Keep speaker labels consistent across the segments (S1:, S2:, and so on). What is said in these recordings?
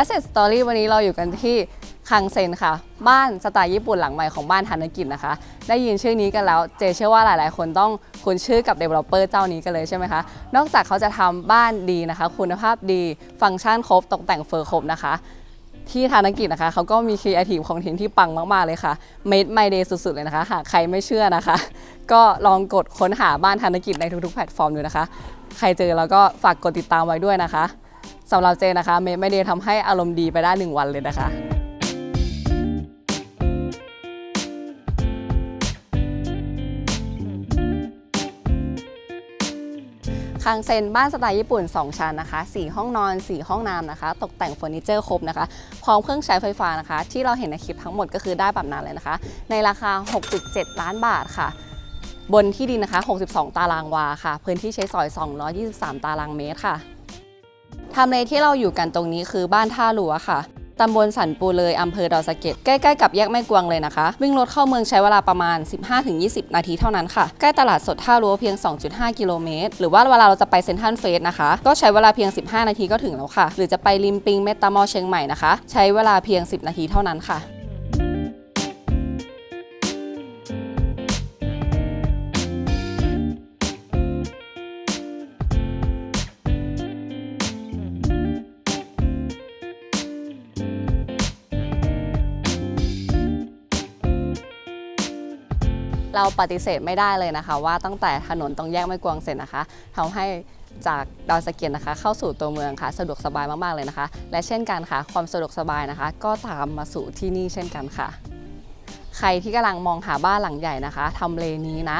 S1: Asset Story วันนี้เราอยู่กันที่คังเซนค่ะ บ้านสไตล์ญี่ปุ่นหลังใหม่ของบ้านธนกิจนะคะ ได้ยินชื่อนี้กันแล้วเจเชื่อว่าหลายๆ คนต้องคุ้นชื่อกับ Developer เจ้านี้กันเลยใช่ไหมคะ นอกจากเขาจะทำบ้านดีนะคะ คุณภาพดี ฟังก์ชันครบ ตกแต่งเฟอร์ครบนะคะ ที่ธนกิจนะคะเขาก็มีครีเอทีฟคอนเทนต์ที่ปังมากๆเลยค่ะ Made My Day สุดๆเลยนะคะหากใครไม่เชื่อนะคะ ก็ลองกดค้นหาบ้านธนกิจในทุกๆแพลตฟอร์มดูนะคะ ใครเจอแล้วก็ฝากกดติดตามไว้ด้วยนะคะ สำหรับเจนะคะ Made My Day ทำให้อารมณ์ดีไปได้ 1 วันเลยนะคะคังเซนบ้านสไตล์ญี่ปุ่น 2 ชั้นนะคะ 4 ห้องนอน 4 ห้องน้ำนะคะ ตกแต่งเฟอร์นิเจอร์ครบนะคะ พร้อมเครื่องใช้ไฟฟ้านะคะ ที่เราเห็นในคลิปทั้งหมดก็คือได้แบบนั้นเลยนะคะ ในราคา 6.7 ล้านบาทค่ะ บนที่ดินนะคะ 62 ตารางวาค่ะ พื้นที่ใช้สอย 223 ตารางเมตรค่ะ ทำเลที่เราอยู่กันตรงนี้คือบ้านท่าหลัวค่ะตำบลสันปูเลยอำเภอดอยสะเก็ดใกล้ๆกับแยกแม่กวงเลยนะคะ วิ่งรถเข้าเมืองใช้เวลาประมาณ 15-20 นาทีเท่านั้นค่ะ ใกล้ตลาดสดท่ารั้วเพียง 2.5 กิโลเมตร หรือว่าเวลาเราจะไปเซ็นทรัลเฟสนะคะ ก็ใช้เวลาเพียง 15 นาทีก็ถึงแล้วค่ะ หรือจะไปริมปิงเมตตามอลเชียงใหม่นะคะ ใช้เวลาเพียง 10 นาทีเท่านั้นค่ะ เราปฏิเสธไม่ได้เลยนะคะ ว่าตั้งแต่ถนนตรงแยกไม่กวงเสร็จนะคะทำให้จากดอยสะเก็ดนะคะ เข้าสู่ตัวเมืองค่ะ สะดวกสบายมากๆเลยนะคะ และเช่นกันค่ะ ความสะดวกสบายนะคะ ก็ตามมาสู่ที่นี่เช่นกันค่ะ ใครที่กำลังมองหาบ้านหลังใหญ่นะคะทำเลนี้นะ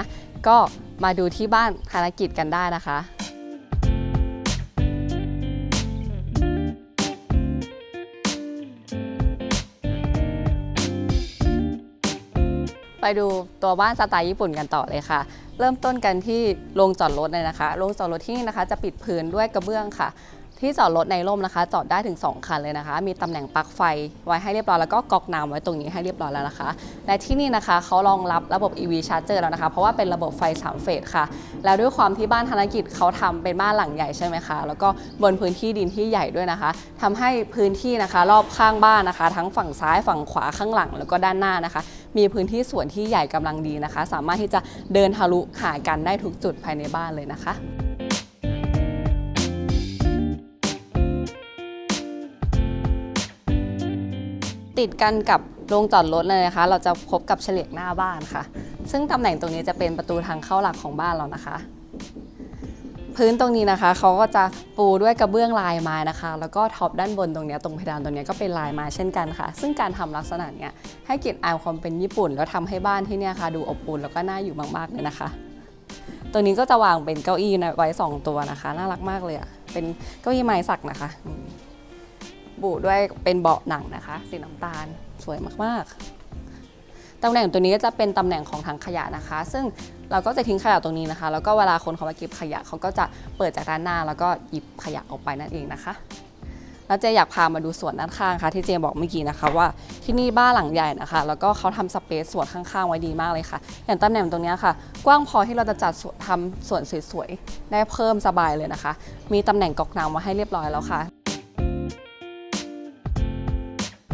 S1: ก็มาดูที่บ้านธนกิจกันได้นะคะ ไปดูตัวบ้านสไตล์ญี่ปุ่นกันต่อเลยค่ะ เริ่มต้นกันที่โรงจอดรถเลยนะคะโรงจอดรถที่นี่นะคะจะปิดพื้นด้วยกระเบื้องค่ะ ที่จอดรถในร่มนะคะ จอดได้ถึง 2 คันเลยนะคะ มีตำแหน่งปลั๊กไฟไว้ให้เรียบร้อยแล้วก็กอกน้ำไว้ตรงนี้ให้เรียบร้อยแล้วนะคะ และที่นี่นะคะเขารองรับระบบ EV Charger แล้วนะคะ เพราะว่าเป็นระบบไฟ 3 เฟสค่ะ แล้วด้วยความที่บ้านธนกิจเขาทำเป็นบ้านหลังใหญ่ใช่ไหมคะ แล้วก็บนพื้นที่ดินที่ใหญ่ด้วยนะคะทำให้พื้นที่นะคะ รอบข้างบ้านนะคะ ทั้งฝั่งซ้ายฝั่งขวาข้างหลังแล้วก็ด้านหน้านะคะ มีพื้นที่สวนที่ใหญ่กำลังดีนะคะ สามารถที่จะเดินทะลุหากันได้ทุกจุดภายในบ้านเลยนะคะติดกันกับโรงจอดรถเลยนะคะ เราจะพบกับเฉลียงหน้าบ้านค่ะ ซึ่งตำแหน่งตรงนี้จะเป็นประตูทางเข้าหลักของบ้านเรานะคะ พื้นตรงนี้นะคะเขาก็จะปูด้วยกระเบื้องลายไม้นะคะ แล้วก็ท็อปด้านบนตรงนี้ตรงเพดานตรงนี้ก็เป็นลายไม้เช่นกันค่ะ ซึ่งการทำลักษณะเนี้ยให้เกียรติอายความเป็นญี่ปุ่น แล้วทำให้บ้านที่เนี่ยค่ะดูอบอุ่นแล้วก็น่าอยู่มากๆเลยนะคะตัวนี้ก็จะวางเป็นเก้าอี้ไว้สองตัวนะคะ น่ารักมากเลยอะเป็นเก้าอี้ไม้สักนะคะนี่บุด้วยเป็นเบาะหนังนะคะ สีน้ำตาลสวยมากๆ ตำแหน่งตัวนี้ก็จะเป็นตำแหน่งของถังขยะนะคะ ซึ่งเราก็จะทิ้งขยะตรงนี้นะคะ แล้วก็เวลาคนเขามาเก็บขยะเขาก็จะเปิดจากด้านหน้า แล้วก็หยิบขยะออกไปนั่นเองนะคะแล้วเจอยากพามาดูสวนด้านข้างค่ะ ที่เจบอกเมื่อกี้นะคะว่าที่นี่บ้านหลังใหญ่นะคะ แล้วก็เขาทำสเปซสวนข้างๆไว้ดีมากเลยค่ะ อย่างตำแหน่งตรงนี้ค่ะ กว้างพอที่เราจะจัดทำสวนสวยๆได้เพิ่มสบายเลยนะคะ มีตำแหน่งกอกน้ำมาให้เรียบร้อยแล้วค่ะ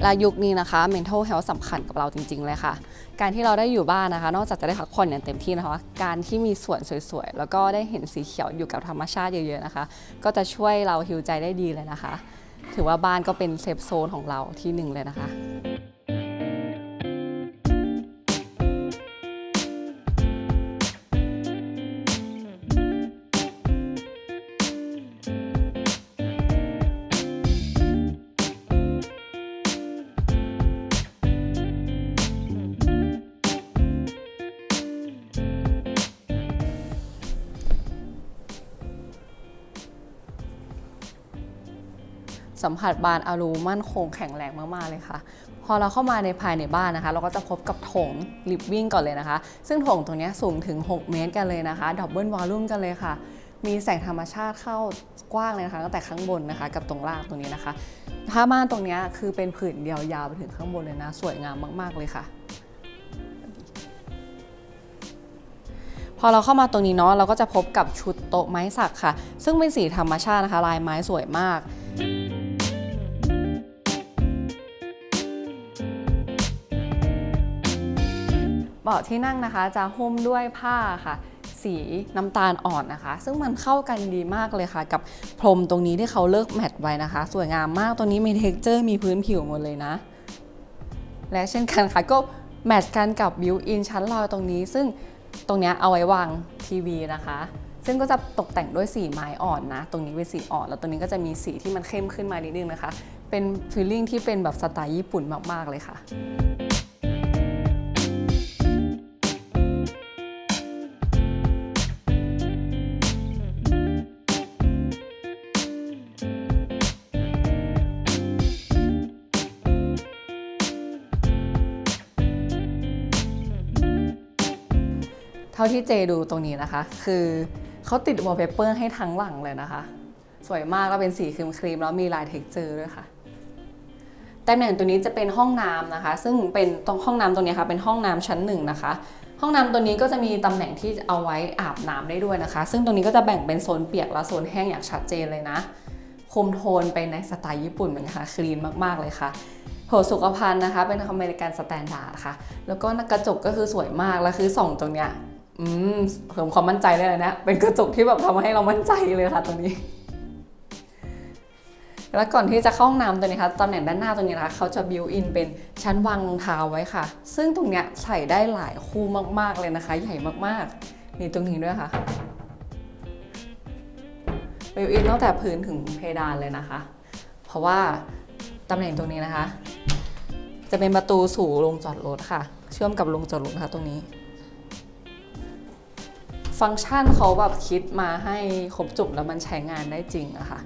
S1: และยุคนี้นะคะ mental health สำคัญกับเราจริง ๆ เลยค่ะ การที่เราได้อยู่บ้านนะคะ นอกจากจะได้พักผ่อนอย่างเต็มที่นะคะ การที่มีสวนสวยๆ แล้วก็ได้เห็นสีเขียวอยู่กับธรรมชาติเยอะๆนะคะ ก็จะช่วยเราฮิวใจได้ดีเลยนะคะ ถือว่าบ้านก็เป็นเซฟโซนของเราที่หนึ่งเลยนะคะ สัมผัสบานอารูมั่นคงแข็งแรงมาก ๆ เลยค่ะ พอเราเข้ามาในภายในบ้านนะคะ เราก็จะพบกับโถงลิฟวิ่งก่อนเลยนะคะ ซึ่งโถงตรงนี้สูงถึง 6 เมตรกันเลยนะคะดับเบิลวอลลุ่มกันเลยค่ะ มีแสงธรรมชาติเข้ากว้างเลยนะคะตั้งแต่ข้างบนนะคะ กับตรงล่างตรงนี้นะคะผ้าม่านตรงนี้คือเป็นผืนเดียวยาวไปถึงข้างบนเลยนะ สวยงามมาก ๆ เลยค่ะพอเราเข้ามาตรงนี้เนาะเราก็จะพบกับชุดโต๊ะไม้สักค่ะ ซึ่งเป็นสีธรรมชาตินะคะ ลายไม้สวยมาก บาะที่นั่งนะคะจะหุ้มด้วยผ้าค่ะ สีน้ำตาลอ่อนนะคะ ซึ่งมันเข้ากันดีมากเลยค่ะ กับพรมตรงนี้ที่เขาเลิกแมทไว้นะคะ สวยงามมากตัวนี้มีเท็กเจอร์มีพื้นผิวหมดเลยนะ และเช่นกันค่ะก็แมทกันกับบิวอินชั้นลอยตรงนี้ ซึ่งตรงนี้เอาไว้วางทีวีนะคะ ซึ่งก็จะตกแต่งด้วยสีไม้อ่อนนะ ตรงนี้เป็นสีอ่อน แล้วตรงนี้ก็จะมีสีที่มันเข้มขึ้นมานิดนึงนะคะ เป็นฟีลลิ่งที่เป็นแบบสไตล์ญี่ปุ่นมากๆเลยค่ะ ท่าที่เจดูตรงนี้นะคะ คือเขาติดวอลเปเปอร์ให้ทั้งหลังเลยนะคะ สวยมากแล้วเป็นสีครีมครีมแล้วมีลายเท็กเจอร์ด้วยค่ะตำแหน่งตัวนี้จะเป็นห้องน้ำนะคะ ซึ่งเป็นตรงห้องน้ำตรงนี้ค่ะเป็นห้องน้ำชั้นหนึ่งนะคะ ห้องน้ำตัวนี้ก็จะมีตำแหน่งที่เอาไว้อาบน้ำได้ด้วยนะคะ ซึ่งตรงนี้ก็จะแบ่งเป็นโซนเปียกและโซนแห้งอย่างชัดเจนเลยนะคุมโทนไปในสไตล์ญี่ปุ่นเหมือนกันค่ะคลีนมากๆเลยค่ะโถสุขภัณฑ์นะคะ เป็นอเมริกันสแตนดาร์ดค่ะ แล้วก็กระจกก็คือสวยมากแล้วคือส่องตรงเนี้ย อืมเสริมความมั่นใจได้เลยนะ เป็นกระจกที่แบบทำให้เรามั่นใจเลยค่ะตรงนี้ แล้วก่อนที่จะเข้าห้องน้ำตัวนี้ค่ะตำแหน่งด้านหน้าตรงนี้นะคะเขาจะบิวอินเป็นชั้นวางรองเท้าไว้ค่ะ ซึ่งตรงเนี้ยใส่ได้หลายคู่มากๆเลยนะคะ ใหญ่มากๆนี่ตรงนี้ด้วยค่ะบิวอินตั้งแต่พื้นถึงเพดานเลยนะคะ เพราะว่าตำแหน่งตรงนี้นะคะ จะเป็นประตูสู่โรงจอดรถค่ะ เชื่อมกับโรงจอดรถนะคะตรงนี้ ฟังก์ชันเขาแบบคิดมาให้ครบจบแล้วมันใช้งานได้จริงอะค่ะ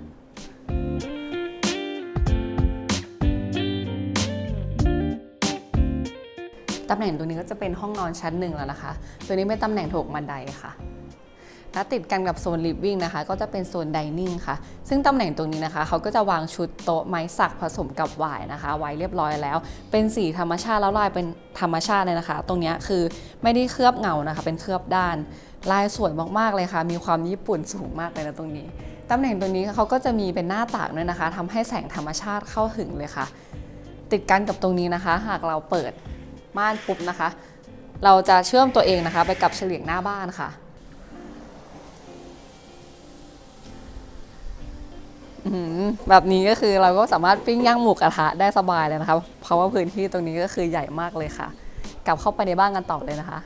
S1: ตำแหน่งตัวนี้ก็จะเป็นห้องนอนชั้นหนึ่งแล้วนะคะ ตัวนี้เป็นตำแหน่งโถงบันไดค่ะและติดกันกับโซนลิฟวิ่งนะคะ ก็จะเป็นโซนไดนิ่งค่ะ ซึ่งตำแหน่งตรงนี้นะคะเขาก็จะวางชุดโต๊ะไม้สักผสมกับหวายนะคะ ไว้เรียบร้อยแล้ว เป็นสีธรรมชาติแล้วลายเป็นธรรมชาติเลยนะคะ ตรงนี้คือไม่ได้เคลือบเงานะคะ เป็นเคลือบด้าน ลายสวยมากๆเลยค่ะ มีความญี่ปุ่นสูงมากเลยนะตรงนี้ ตำแหน่งตรงนี้เขาก็จะมีเป็นหน้าต่างด้วยนะคะทำให้แสงธรรมชาติเข้าถึงเลยค่ะ ติดกันกับตรงนี้นะคะ หากเราเปิดม่านปุ๊บนะคะ เราจะเชื่อมตัวเองนะคะ ไปกับเฉลียงหน้าบ้านค่ะแบบนี้ก็คือเราก็สามารถปิ้งย่างหมูกระทะได้สบายเลยนะคะ เพราะว่าพื้นที่ตรงนี้ก็คือใหญ่มากเลยค่ะ กลับเข้าไปในบ้านกันต่อเลยนะคะ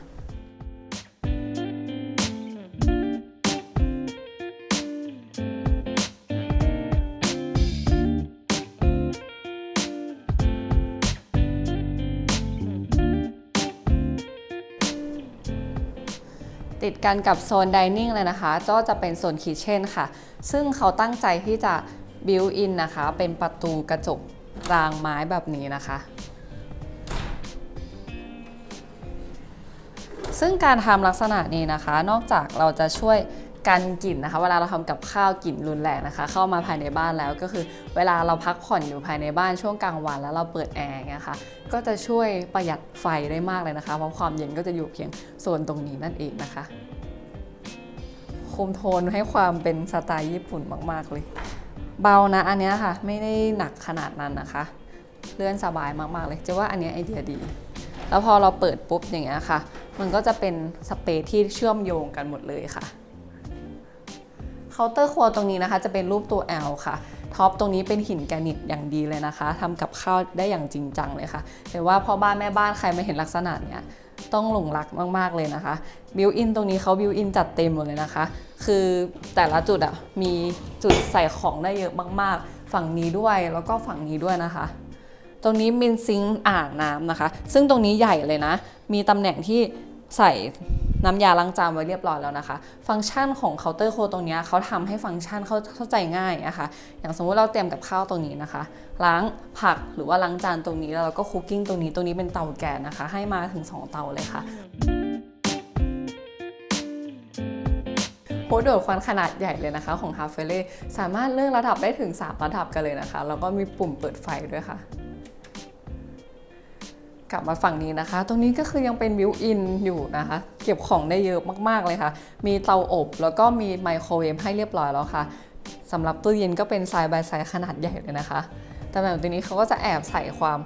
S1: ติดกันกับโซนดิเนิ่งเลยนะคะก็จะเป็นโซนคิทเช่นค่ะ ซึ่งเขาตั้งใจที่จะบิวอินนะคะ เป็นประตูกระจกรางไม้แบบนี้นะคะ ซึ่งการทำลักษณะนี้นะคะ นอกจากเราจะช่วย กันกลิ่นนะคะ เวลาเราทำกับข้าวกลิ่นรุนแรงนะคะ เข้ามาภายในบ้านแล้วก็คือ เวลาเราพักผ่อนอยู่ภายในบ้านช่วงกลางวันแล้วเราเปิดแอร์เงี้ยค่ะก็จะช่วยประหยัดไฟได้มากเลยนะคะเพราะความเย็นก็จะอยู่เพียงโซนตรงนี้นั่นเองนะคะคุมโทนให้ความเป็นสไตล์ญี่ปุ่นมาก ๆ เลย เบานะอันนี้ค่ะ ไม่ได้หนักขนาดนั้นนะคะ เลื่อนสบายมาก ๆ เลยจะว่าอันนี้ไอเดียดี แล้วพอเราเปิดปุ๊บอย่างเงี้ยค่ะ มันก็จะเป็นสเปซที่เชื่อมโยงกันหมดเลยค่ะ เคาน์เตอร์ครัวตรงนี้นะคะ จะเป็นรูปตัว L ค่ะท็อปตรงนี้เป็นหินแกรนิตอย่างดีเลยนะคะทำกับข้าวได้อย่างจริงจังเลยค่ะแต่ว่าพ่อบ้านแม่บ้านใครม่เห็นลักษณะเนี้ยต้องหลงรักมาก ๆ เลยนะคะบิวอินตรงนี้เขาบิวอินจัดเต็มหมดเลยนะคะ คือแต่ละจุดอะมีจุดใส่ของได้เยอะมาก ๆ ฝั่งนี้ด้วยแล้วก็ฝั่งนี้ด้วยนะคะ ตรงนี้มีซิงค์อ่างน้ำนะคะ ซึ่งตรงนี้ใหญ่เลยนะ มีตำแหน่งที่ใส่ น้ำยาล้างจานไว้เรียบร้อยแล้วนะคะ ฟังก์ชันของเคาน์เตอร์โคตรงนี้เขาทำให้ฟังก์ชันเขาเข้าใจง่ายนะคะ อย่างสมมติเราเตรียมกับข้าวตรงนี้นะคะ ล้างผักหรือว่าล้างจานตรงนี้แล้วเราก็คุกกิ้งตรงนี้ตรงนี้เป็นเตาแก๊สนะคะ ให้มาถึง 2 เตาเลยค่ะโพสต์โดดควันขนาดใหญ่เลยนะคะ ของฮาเฟเล่สามารถเลือกระดับได้ถึง 3 ระดับกันเลยนะคะ แล้วก็มีปุ่มเปิดไฟด้วยค่ะ กลับมาฝั่งนี้นะคะ ตรงนี้ก็คือยังเป็นบิวอินอยู่นะคะ เก็บของได้เยอะมากๆเลยค่ะ มีเตาอบแล้วก็มีไมโครเวฟให้เรียบร้อยแล้วค่ะสำหรับตู้เย็นก็เป็นไซส์บายไซส์ขนาดใหญ่เลยนะคะแต่แบบตัวนี้เขาก็จะแอบใส่ความ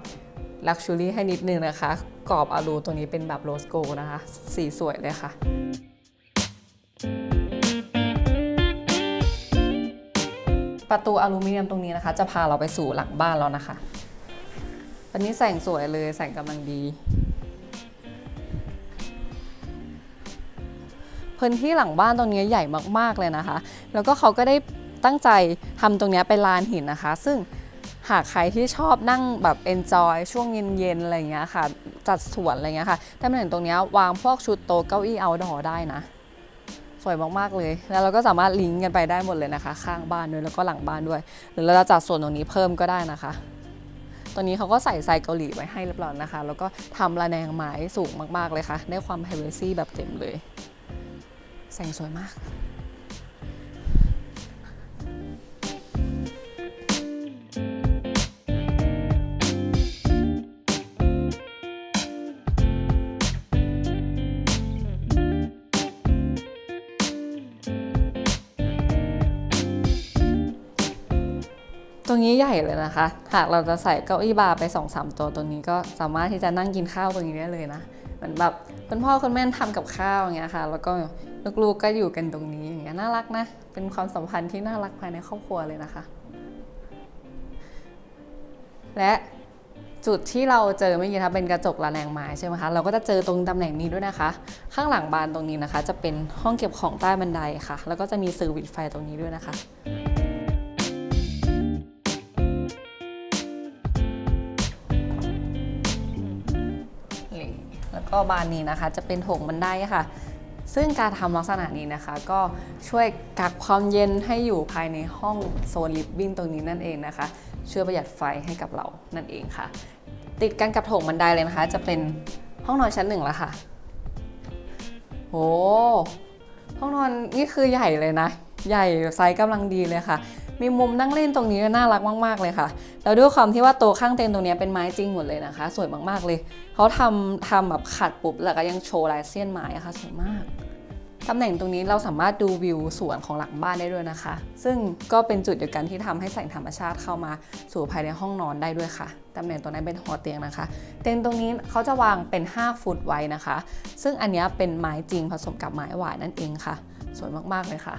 S1: ลักชัวรี่ให้นิดนึงนะคะ กรอบอาลูตัวนี้เป็นแบบโรสโกนะคะ สีสวยเลยค่ะประตูอลูมิเนียมตรงนี้นะคะ จะพาเราไปสู่หลังบ้านแล้วนะคะ อันนี้แสงสวยเลย แสงกำลังดี พื้นที่หลังบ้านตรงนี้ใหญ่มากๆเลยนะคะ แล้วก็เขาก็ได้ตั้งใจทำตรงนี้เป็นลานหินนะคะ ซึ่งหากใครที่ชอบนั่งแบบ enjoy ช่วงเย็นๆอะไรเงี้ยค่ะ จัดสวนอะไรเงี้ยค่ะตำแหน่งตรงเนี้ยวางพวกชุดโต๊ะเก้าอี้ outdoor ได้นะ สวยมากๆเลย แล้วเราก็สามารถลิงก์กันไปได้หมดเลยนะคะ ข้างบ้านด้วยแล้วก็หลังบ้านด้วยหรือเราจะจัดส่วนตรงนี้เพิ่มก็ได้นะคะ ตอนนี้เขาก็ใส่ไซเกาหลีไว้ให้เรียบร้อยนะคะ แล้วก็ทำระแนงไม้สูงมากๆเลยค่ะ ได้ความ privacy แบบเต็มเลย แสงสวยมาก นี้ใหญ่เลยนะคะ หากเราจะใส่เก้าอี้บาร์ไป2อสตัวตรงนี้ก็สามารถที่จะนั่งกินข้าวตรงนี้ได้เลยนะเหมือนแบบคุณพ่อคุณแม่ทำกับข้าวอย่างเงี้ยค่ะ แล้วก็ลูกๆก็อยู่กันตรงนี้อย่างเงี้ยน่ารักนะ เป็นความสัมพันธ์ที่น่ารักภายในครอบครัวเลยนะคะ และจุดที่เราเจอเมื่อกี้นะคะเป็นกระจกระแนงไม้ใช่ไหมคะ เราก็จะเจอตรงตำแหน่งนี้ด้วยนะคะ ข้างหลังบานตรงนี้นะคะ จะเป็นห้องเก็บของใต้บันไดค่ะ แล้วก็จะมีเซอวิสไฟตรงนี้ด้วยนะคะ ก็บานนี้นะคะ จะเป็นโถงบันไดค่ะ ซึ่งการทำลักษณะนี้นะคะ ก็ช่วยกักความเย็นให้อยู่ภายในห้องโซนลิฟวิ่งตรงนี้นั่นเองนะคะ ช่วยประหยัดไฟให้กับเรานั่นเองค่ะ ติดกันกับโถงบันไดเลยนะคะ จะเป็นห้องนอนชั้นหนึ่งแล้วค่ะโอ้ห้องนอนนี่คือใหญ่เลยนะ ใหญ่ไซส์กำลังดีเลยค่ะ มีมุมนั่งเล่นตรงนี้น่ารักมาก ๆ เลยค่ะ แล้วด้วยความที่ว่าโต๊ะข้างเตียงตรงนี้เป็นไม้จริงหมดเลยนะคะ สวยมากๆเลย เขาทำทำแบบขัดปุ๊บแล้วก็ยังโชว์ลายเส้นไม้อะค่ะสวยมากตำแหน่งตรงนี้เราสามารถดูวิวสวนของหลังบ้านได้ด้วยนะคะ ซึ่งก็เป็นจุดเดียวกันที่ทำให้แสงธรรมชาติเข้ามาสู่ภายในห้องนอนได้ด้วยค่ะ ตำแหน่งตรงนั้นเป็นหัวเตียงนะคะ เตียงตรงนี้เขาจะวางเป็น 5 ฟุตไว้นะคะ ซึ่งอันนี้เป็นไม้จริงผสมกับไม้หวายนั่นเองค่ะ สวยมากๆเลยค่ะ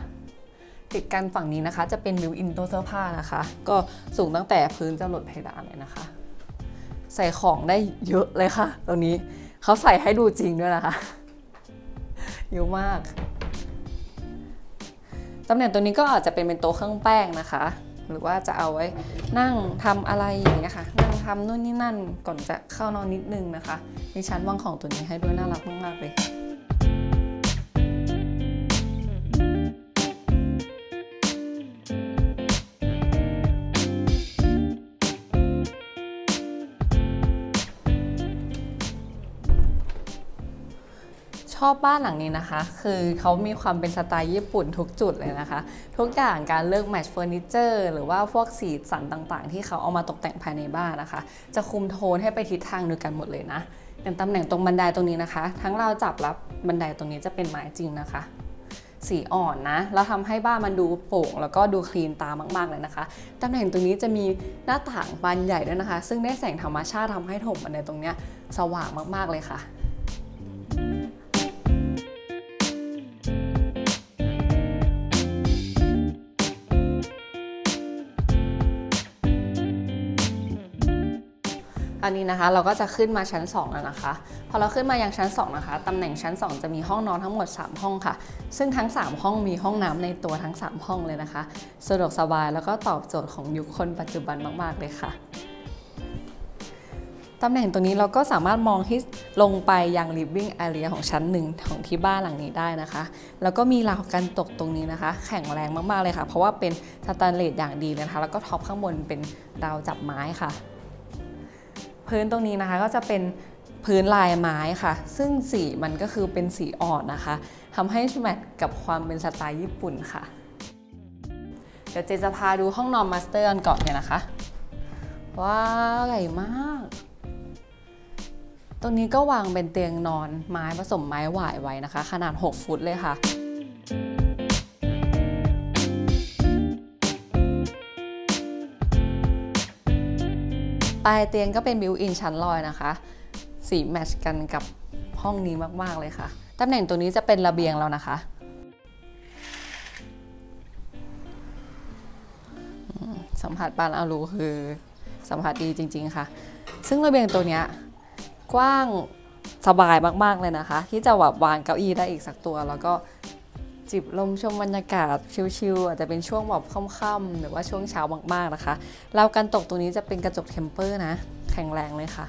S1: ติดกันฝั่งนี้นะคะ จะเป็นบิวอินโต๊ะเสื้อผ้านะคะ ก็สูงตั้งแต่พื้นจะหลดเพดานเลยนะคะ ใส่ของได้เยอะเลยค่ะ ตรงนี้เขาใส่ให้ดูจริงด้วยนะคะเยอะมากตำแหน่งตัวนี้ก็อาจจะเป็นเป็นโต๊ะเครื่องแป้งนะคะ หรือว่าจะเอาไว้นั่งทำอะไรอย่างเงี้ยค่ะ นั่งทำนู่นนี่นั่นก่อนจะเข้านอนนิดนึงนะคะ มีชั้นวางของตัวนี้ให้ด้วยน่ารักมากๆเลย อบบ้านหลังนี้นะคะ คือเขามีความเป็นสไตล์ญี่ปุ่นทุกจุดเลยนะคะ ทุกอย่างการเลือกแมชเฟอร์นิเจอร์หรือว่าพวกสีสันต่างๆ ที่เขาเอามาตกแต่งภายในบ้านนะคะ จะคุมโทนให้ไปทิศทางเดียวกันหมดเลยนะอย่างตำแหน่งตรงบันไดตรงนี้นะคะ ทั้งเราจับรับบันไดตรงนี้จะเป็นไม้จริงนะคะสีอ่อนนะ แล้วทำให้บ้านมันดูโปร่ง แล้วก็ดูคลีนตามาก ๆ เลยนะคะ ตำแหน่งตรงนี้จะมีหน้าต่างบานใหญ่ด้วยนะคะ ซึ่งได้แสงธรรมชาติทำให้ถงบันไดตรงเนี้ยสว่างมาก ๆ เลยค่ะ อันนี้นะคะเราก็จะขึ้นมาชั้น 2 แล้วนะคะ พอเราขึ้นมายังชั้น 2 นะคะตำแหน่งชั้น 2 จะมีห้องนอนทั้งหมด 3 ห้องค่ะ ซึ่งทั้ง 3 ห้องมีห้องน้ำในตัวทั้ง 3 ห้องเลยนะคะ สะดวกสบายแล้วก็ตอบโจทย์ของยุคคนปัจจุบันมาก ๆ เลยค่ะตำแหน่งตัวนี้เราก็สามารถมองที่ลงไปยัง living area ของชั้นหนึ่งของที่บ้านหลังนี้ได้นะคะ แล้วก็มีราวกันตกตรงนี้นะคะ แข็งแรงมาก ๆ เลยค่ะ เพราะว่าเป็นสแตนเลสอย่างดีนะคะ แล้วก็ท็อปข้างบนเป็นราวจับไม้ค่ะ พื้นตรงนี้นะคะก็จะเป็นพื้นลายไม้ค่ะ ซึ่งสีมันก็คือเป็นสีอ่อนนะคะทำให้แมทกับความเป็นสไตล์ญี่ปุ่นค่ะ เดี๋ยวเจจะพาดูห้องนอนมาสเตอร์กันก่อนเนี่ยนะคะ ว้าวใหญ่มาก ตรงนี้ก็วางเป็นเตียงนอนไม้ผสมไม้หวายไว้นะคะ ขนาด 6 ฟุตเลยค่ะ ปลายเตียงก็เป็นบิวอินชั้นลอยนะคะ สีแมทช์กันกับห้องนี้มากๆเลยค่ะ ตำแหน่งตัวนี้จะเป็นระเบียงแล้วนะคะ สัมผัสบานอารูคือสัมผัสดีจริง ๆค่ะ ซึ่งระเบียงตัวนี้กว้างสบายมากๆเลยนะคะ ที่จะแบบวางเก้าอี้ได้อีกสักตัวแล้วก็ จิบลมชมบรรยากาศชิลๆอาจจะเป็นช่วงแบบค่ำๆหรือว่าช่วงเช้ามากๆนะคะราวกันตกตรงนี้จะเป็นกระจกเทมเปอร์นะ แข็งแรงเลยค่ะ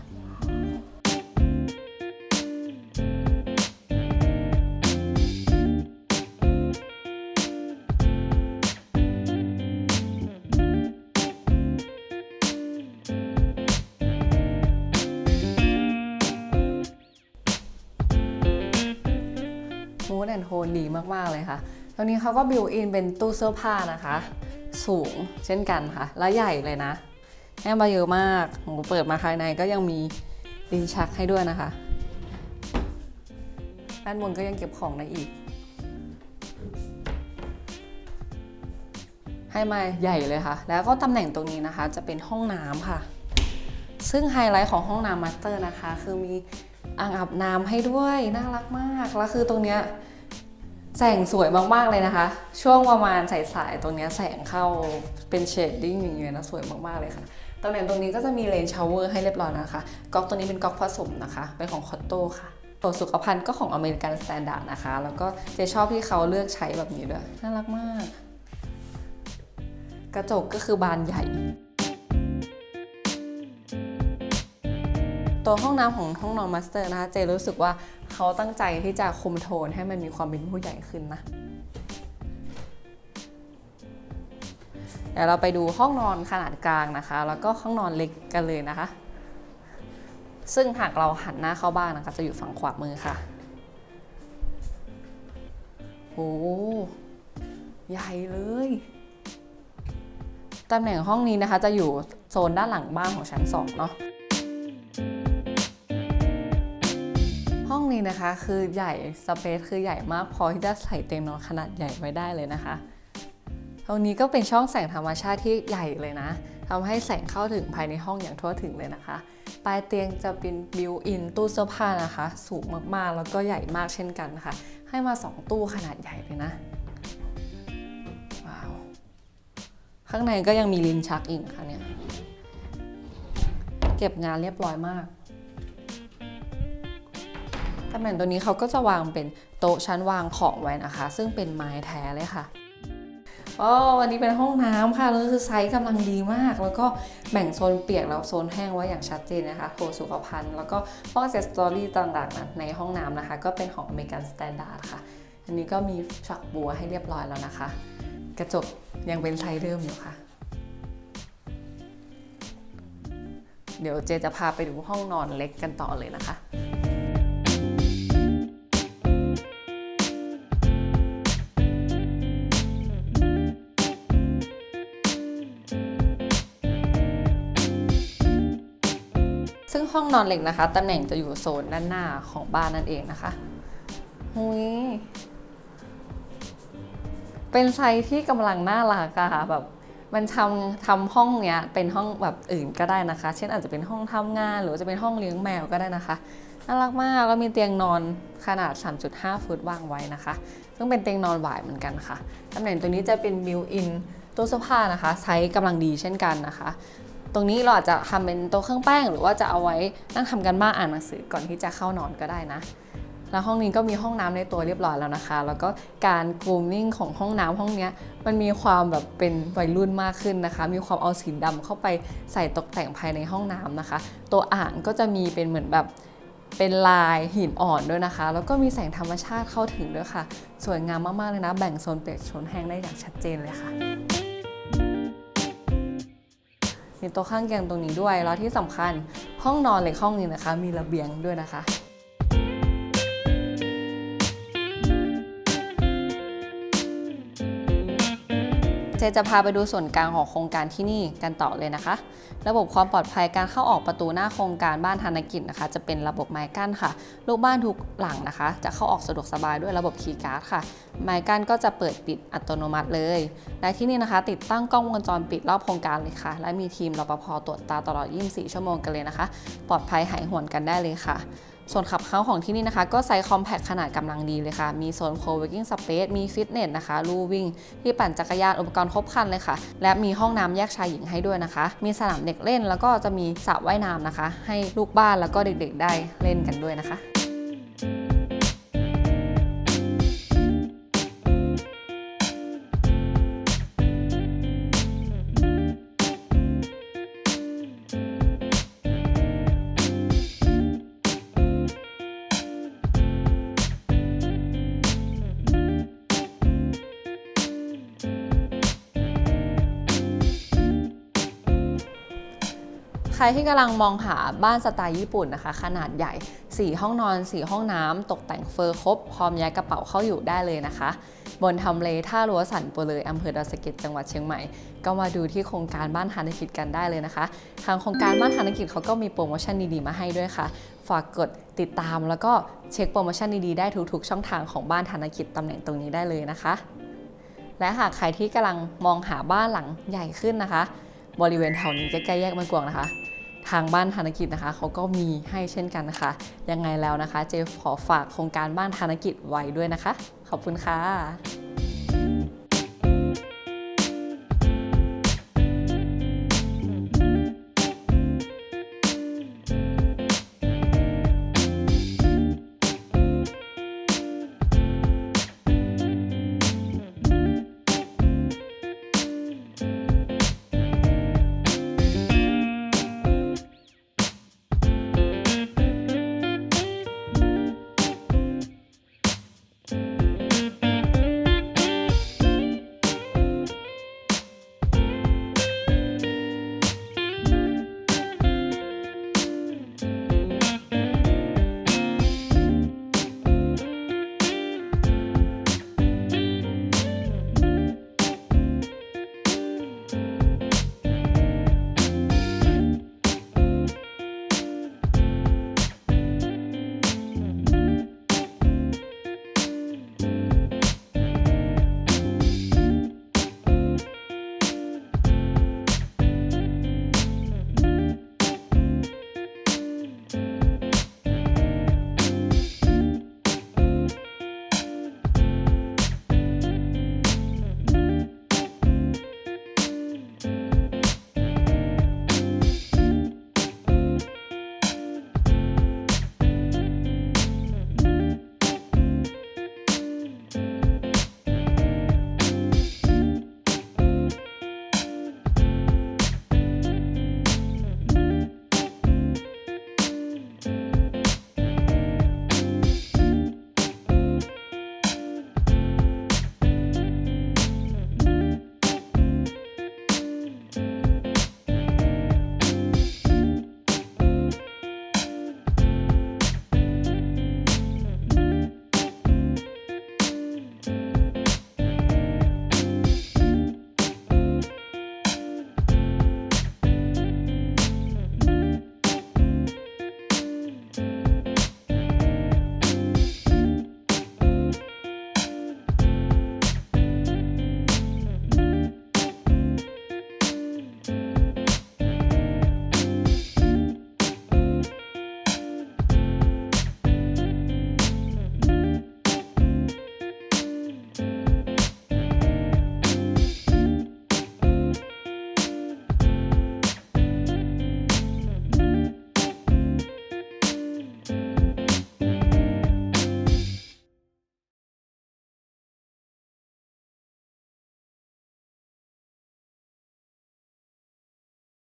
S1: มาก ๆ เลยค่ะ ตรงนี้เขาก็บิวอินเป็นตู้เสื้อผ้านะคะ สูงเช่นกันค่ะ และใหญ่เลยนะให้มาเยอะมากโหเปิดมาภายในก็ยังมีลิ้นชักให้ด้วยนะคะด้านบนก็ยังเก็บของได้อีก ให้มาใหญ่เลยค่ะ แล้วก็ตำแหน่งตรงนี้นะคะ จะเป็นห้องน้ำค่ะ ซึ่งไฮไลท์ของห้องน้ำมาสเตอร์นะคะ คือมีอ่างอาบน้ำให้ด้วย น่ารักมาก แล้วคือตรงเนี้ย แสงสวยมากๆเลยนะคะ ช่วงประมาณสายๆตรงนี้แสงเข้าเป็นเชดดิ้งอย่างเงี้ยนะสวยมากๆเลยค่ะตำแหน่งตรงนี้ก็จะมีเลนชาวเวอร์ให้เรียบร้อยนะคะก๊อกตัวนี้เป็นก๊อกผสมนะคะเป็นของคอตโต้ค่ะตัวสุขภัณฑ์ก็ของอเมริกันสแตนดาร์ดนะคะ แล้วก็เจชอบที่เขาเลือกใช้แบบนี้ด้วยน่ารักมาก กระจกก็คือบานใหญ่ ตัวห้องน้ำของห้องนอนมาสเตอร์นะคะ เจรู้สึกว่า เขาตั้งใจที่จะคุมโทนให้มันมีความเป็นผู้ใหญ่ขึ้นนะ เดี๋ยวเราไปดูห้องนอนขนาดกลางนะคะ แล้วก็ห้องนอนเล็กกันเลยนะคะ ซึ่งหากเราหันหน้าเข้าบ้านนะคะ จะอยู่ฝั่งขวามือค่ะโอ้ใหญ่เลยตำแหน่งห้องนี้นะคะจะอยู่โซนด้านหลังบ้านของชั้น 2 เนาะ นี้นะคะคือใหญ่สเปซคือใหญ่มากพอที่จะใส่เตียงนอนขนาดใหญ่ไว้ได้เลยนะคะตรงนี้ก็เป็นช่องแสงธรรมชาติที่ใหญ่เลยนะทำให้แสงเข้าถึงภายในห้องอย่างทั่วถึงเลยนะคะ ปลายเตียงจะเป็นบิวอินตู้เสื้อผ้านะคะ สูงมากๆ แล้วก็ใหญ่มากเช่นกันนะคะ ให้มา 2 ตู้ขนาดใหญ่เลยนะ ว้าว ข้างในก็ยังมีลิ้นชักอีกนะคะเนี่ย เก็บงานเรียบร้อยมาก ตำแหน่งตัวนี้เขาก็จะวางเป็นโต๊ะชั้นวางของไว้นะคะ ซึ่งเป็นไม้แท้เลยค่ะอ๋อวันนี้เป็นห้องน้ำค่ะแล้วคือไซส์กำลังดีมาก แล้วก็แบ่งโซนเปียกแล้วโซนแห้งไว้อย่างชัดเจนนะคะโถสุขภัณฑ์ แล้วก็พวกเซสตอรี่ต่างๆนะในห้องน้ำนะคะ ก็เป็นของอเมริกันสแตนดาร์ดค่ะ อันนี้ก็มีฝักบัวให้เรียบร้อยแล้วนะคะ กระจกยังเป็นไซส์เดิมอยู่ค่ะ เดี๋ยวเจจะพาไปดูห้องนอนเล็กกันต่อเลยนะคะ นอนเล็กนะคะตำแหน่งจะอยู่โซนด้านหน้าของบ้านนั่นเองนะคะหุยเป็นไซส์ที่กำลังน่ารักอะแบบมันทำทำห้องเนี้ยเป็นห้องแบบอื่นก็ได้นะคะ เช่นอาจจะเป็นห้องทำงานหรือจะเป็นห้องเลี้ยงแมวก็ได้นะคะน่ารักมากแล้วมีเตียงนอนขนาด 3.5 ฟุตวางไว้นะคะ ซึ่งเป็นเตียงนอนหวายเหมือนกันค่ะตำแหน่งตัวนี้จะเป็นบิวอินตู้เสื้อผ้านะคะไซส์กำลังดีเช่นกันนะคะ ตรงนี้เราอาจจะทำเป็นโต๊ะเครื่องแป้ง หรือว่าจะเอาไว้นั่งทำกันบ้านอ่านหนังสือก่อนที่จะเข้านอนก็ได้นะ แล้วห้องนี้ก็มีห้องน้ำในตัวเรียบร้อยแล้วนะคะ แล้วก็การกรูมมิ่งของห้องน้ำห้องนี้มันมีความแบบเป็นวัยรุ่นมากขึ้นนะคะ มีความเอาสีดำเข้าไปใส่ตกแต่งภายในห้องน้ำนะคะ ตัวอ่างก็จะมีเป็นเหมือนแบบเป็นลายหินอ่อนด้วยนะคะ แล้วก็มีแสงธรรมชาติเข้าถึงด้วยค่ะ สวยงามมากๆเลยนะ แบ่งโซนเปียกโซนแห้งได้อย่างชัดเจนเลยค่ะ มีโต๊ะข้างเคียงตรงนี้ด้วย แล้วที่สำคัญห้องนอนเล็กห้องนี้นะคะ มีระเบียงด้วยนะคะ จจจะพาไปดูส่วนกลางของโครงการที่นี่กันต่อเลยนะคะ ระบบความปลอดภัยการเข้าออกประตูหน้าโครงการบ้านธนกิจนะคะ จะเป็นระบบไม้กั้นค่ะ ลูกบ้านทุกหลังนะคะ จะเข้าออกสะดวกสบายด้วยระบบคีย์การ์ดค่ะ ไม้กั้นก็จะเปิดปิดอัตโนมัติเลย และที่นี่นะคะ ติดตั้งกล้องวงจรปิดรอบโครงการเลยค่ะ และมีทีมรปภตรวจตาตลอด 24 ชั่วโมงกันเลยนะคะ ปลอดภัยหายห่วงกันได้เลยค่ะ ส่วนขับเฮ้าของที่นี่นะคะ ก็ไซส์คอมแพคขนาดกำลังดีเลยค่ะ มีโซนโคเวกิ้งสเปซมีฟิตเนสนะคะ ลู่วิ่ง ที่ปั่นจักรยานอุปกรณ์ครบครันเลยค่ะ และมีห้องน้ำแยกชายหญิงให้ด้วยนะคะ มีสนามเด็กเล่นแล้วก็จะมีสระว่ายน้ำนะคะ ให้ลูกบ้านแล้วก็เด็กๆ ได้เล่นกันด้วยนะคะ รที่กำลังมองหาบ้านสไตล์ญี่ปุ่นนะคะ ขนาดใหญ่ 4 ห้องนอน 4 ห้องน้ำ ตกแต่งเฟอร์ครบ พร้อมย้ายกระเป๋าเข้าอยู่ได้เลยนะคะ บนทำเลท่ารั้วสันโปเลยอำเภอดอยสะเก็ดจังหวัดเชียงใหม่ ก็มาดูที่โครงการบ้านธนกิจกันได้เลยนะคะ ทางโครงการบ้านธนกิจเขาก็มีโปรโมชั่นดีๆมาให้ด้วยค่ะ ฝากกดติดตามแล้วก็เช็คโปรโมชั่นดีๆได้ทุกๆ ช่องทางของบ้านธนกิจตำแหน่งตรงนี้ได้เลยนะคะ และหากใครที่กำลังมองหาบ้านหลังใหญ่ขึ้นนะคะ บริเวณแถวนี้ใกล้ๆแยกมากวางนะคะ ทางบ้านธนกิจนะคะเขาก็มีให้เช่นกันนะคะ ยังไงแล้วนะคะ เจขอฝากโครงการบ้านธนกิจไว้ด้วยนะคะ ขอบคุณค่ะ